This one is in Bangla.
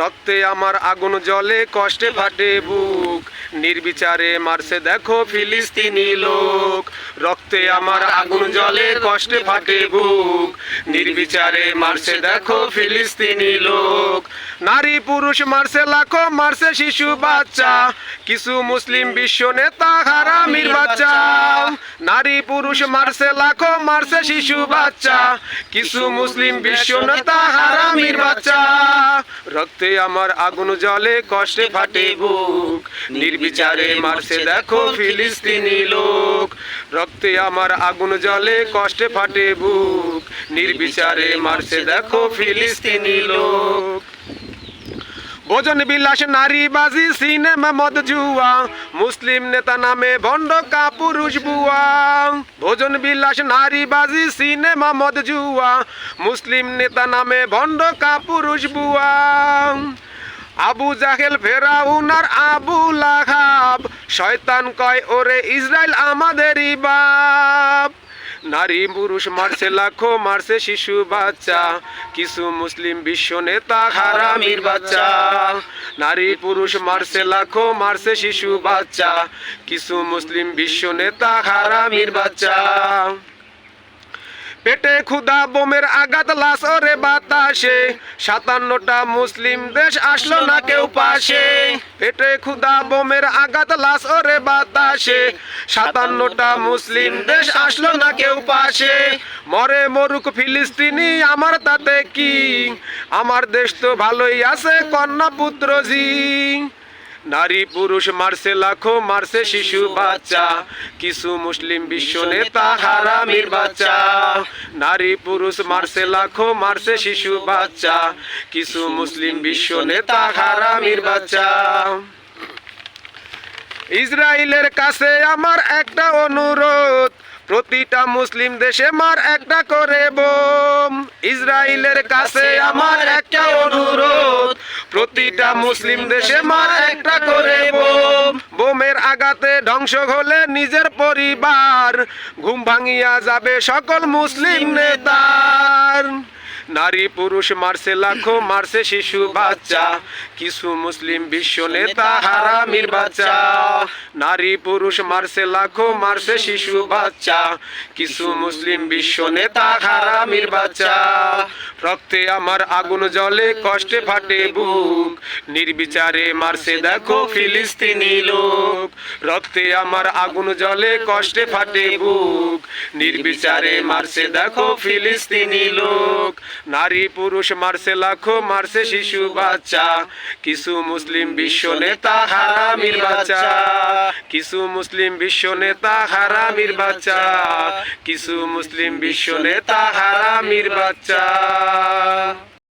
রক্তে আমার আগুন জলে কষ্টে ফাটে বুক। নির্বিচারে মারছে দেখো ফিলিস্তিনি লোক। রক্তে আমার আগুন জলে কষ্টে ফাটে বুক। নির্বিচারে মারছে দেখো ফিলিস্তিনি লোক। নারী পুরুষ মারছে লাখো, মারছে শিশু বাচ্চা। কিছু মুসলিম বিশ্ব নেতা হারামির বাচ্চা। নারী পুরুষ মারছে লাখো, মারছে শিশু বাচ্চা। কিছু মুসলিম বিশ্ব নেতা হারামির বাচ্চা। রক্তে আমার আগুন জলে কষ্টে ফাটে বুক। নির্বিচারে মারছে দেখো ফিলিস্তিনি লোক। রক্তে আমার আগুন জলে কষ্টে ফাটে বুক। নির্বিচারে মারছে দেখো ফিলিস্তিনি লোক। ভোজন বিলাস নারী বাজি, সিনেমা মদ জুয়া, মুসলিম নেতা নামে ভণ্ড কাপুরুষ বুয়া। ভোজন বিলাস নারী বাজি, সিনেমা মদ জুয়া, মুসলিম নেতা নামে ভণ্ড কাপুরুষ বুয়া। আবু জাহেল ফেরাউনার আবু লাহাব, শয়তান কয়, ওরে ইসরায়েল আমাদেরই বাপ। নারী পুরুষ মারছে লাখো, মারছে শিশু বাচ্চা। কিছু মুসলিম বিশ্ব নেতা হারামির বাচ্চা। নারী পুরুষ মারছে লাখো, মারছে শিশু বাচ্চা। কিছু মুসলিম বিশ্ব নেতা হারামির বাচ্চা। পেটে ক্ষুদা বোমের আঘাত, লাশ, ওরে বাতাসে। সাতান্নটা মুসলিম দেশ আসলো না কেউ পাশে। পেটে ক্ষুদা বোমের আঘাত, লাশ, ওরে বাতাসে। সাতান্নটা মুসলিম দেশ আসলো না কেউ পাশে। মরে মরুক ফিলিস্তিনি, আমার তাতে কি? আমার দেশ তো ভালোই আছে, কন্যা পুত্র জি। নারী পুরুষ মারছে লাখো, মারছে শিশু বাচ্চা। কিছু মুসলিম বিশ্ব নেতা হারামির বাচ্চা। নারী পুরুষ মারছে লাখো, মারছে শিশু বাচ্চা। কিছু মুসলিম বিশ্ব নেতা হারামির বাচ্চা। ইসরায়েলের কাছে আমার একটা অনুরোধ, প্রতিটা মুসলিম দেশে মার একটা করে বোম। ইসরায়েলের কাছে আমার একটা অনুরোধ প্রতিটা মুসলিম দেশে মার একটা করে বোম। বোমের আঘাতে ধ্বংস হলে নিজের পরিবার। ঘুম ভাঙিয়া যাবে সকল মুসলিম নেতার। নারী, পুরুষ, মারছে লাখো, মারছে শিশু, বাচ্চা। কিছু মুসলিম বিশ্ব নেতা হারামির বাচ্চা। নারী, পুরুষ, মারছে লাখো, মারছে শিশু, বাচ্চা। কিছু মুসলিম বিশ্ব নেতা হারামির বাচ্চা। রক্তে আমার আগুন জলে কষ্টে ফাটে বুক। নির্বিচারে মারছে, দেখো ফিলিস্তিনি লোক। রক্তে আমার আগুন জলে কষ্টে ফাটে বুক। নির্বিচারে মারছে, দেখো ফিলিস্তিনি লোক। নারী পুরুষ মারছে, লাখো মারছে শিশু বাচ্চা। কিছু মুসলিম বিশ্ব নেতা হারামির বাচ্চা। কিছু মুসলিম বিশ্ব নেতা হারামির বাচ্চা। কিছু মুসলিম বিশ্ব নেতা হারামির বাচ্চা।